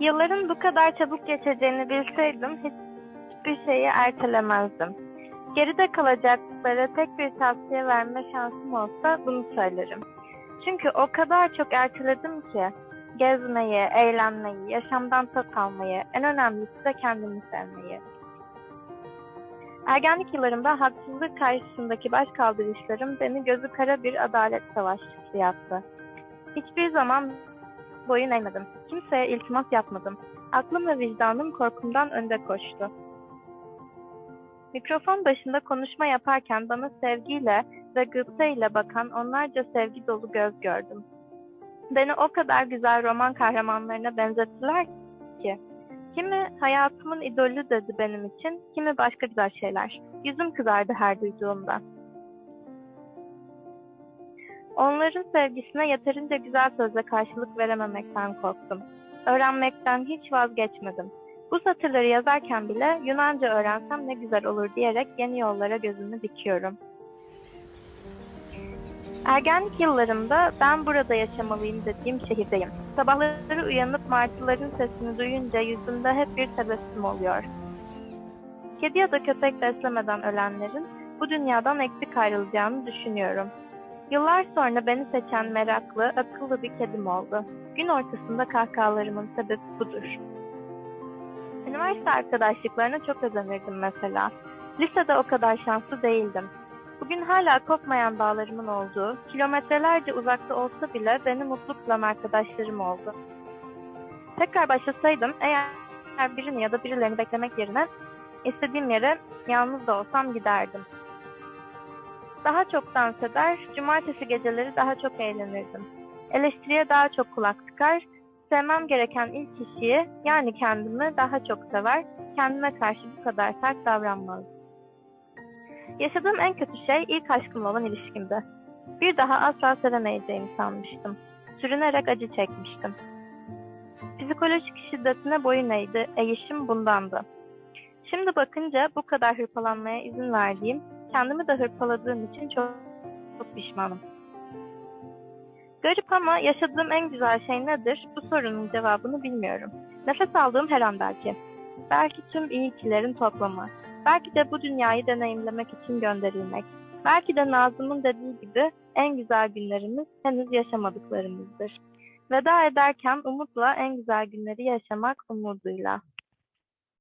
Yılların bu kadar çabuk geçeceğini bilseydim hiçbir şeyi ertelemezdim. Geride kalacaklara tek bir tavsiye verme şansım olsa bunu söylerim. Çünkü o kadar çok erteledim ki gezmeyi, eğlenmeyi, yaşamdan tat almayı, en önemlisi de kendimi sevmeyi. Ergenlik yıllarımda haksızlık karşısındaki baş kaldırışlarım beni gözü kara bir adalet savaşçısı yaptı. Hiçbir zaman boyun eğmedim. Kimseye iltimas yapmadım. Aklım ve vicdanım korkumdan önde koştu. Mikrofon başında konuşma yaparken bana sevgiyle ve gıptayla bakan onlarca sevgi dolu göz gördüm. Beni o kadar güzel roman kahramanlarına benzettiler ki. Kimi hayatımın idolü dedi benim için, kimi başka güzel şeyler. Yüzüm kızardı her duyduğumda. Onların sevgisine yeterince güzel sözle karşılık verememekten korktum. Öğrenmekten hiç vazgeçmedim. Bu satırları yazarken bile Yunanca öğrensem ne güzel olur diyerek yeni yollara gözümü dikiyorum. Ergenlik yıllarımda ben burada yaşamalıyım dediğim şehirdeyim. Sabahları uyanıp martıların sesini duyunca yüzümde hep bir tebessüm oluyor. Kedi ya da köpek beslemeden ölenlerin bu dünyadan eksik ayrılacağını düşünüyorum. Yıllar sonra beni seçen meraklı, akıllı bir kedim oldu. Gün ortasında kahkahalarımın sebebi budur. Üniversite arkadaşlıklarına çok özenirdim mesela. Lisede o kadar şanslı değildim. Bugün hala kopmayan bağlarımın olduğu, kilometrelerce uzakta olsa bile beni mutlu kılan arkadaşlarım oldu. Tekrar başlasaydım eğer birini ya da birilerini beklemek yerine istediğim yere yalnız da olsam giderdim. Daha çok dans eder, cumartesi geceleri daha çok eğlenirdim. Eleştiriye daha çok kulak tıkar, sevmem gereken ilk kişiyi yani kendimi daha çok sever, kendime karşı bu kadar sert davranmazdım. Yaşadığım en kötü şey ilk aşkımla olan ilişkimdi. Bir daha asla sevemeyeceğimi sanmıştım. Sürünerek acı çekmiştim. Psikolojik şiddetine boyun eğdi, eğişim bundandı. Şimdi bakınca bu kadar hırpalanmaya izin verdiğim, kendimi de hırpaladığım için çok, çok pişmanım. Garip ama yaşadığım en güzel şey nedir? Bu sorunun cevabını bilmiyorum. Nefes aldığım her an belki. Belki tüm iyikilerin toplamı. Belki de bu dünyayı deneyimlemek için gönderilmek. Belki de Nazım'ın dediği gibi en güzel günlerimiz henüz yaşamadıklarımızdır. Veda ederken umutla en güzel günleri yaşamak umuduyla.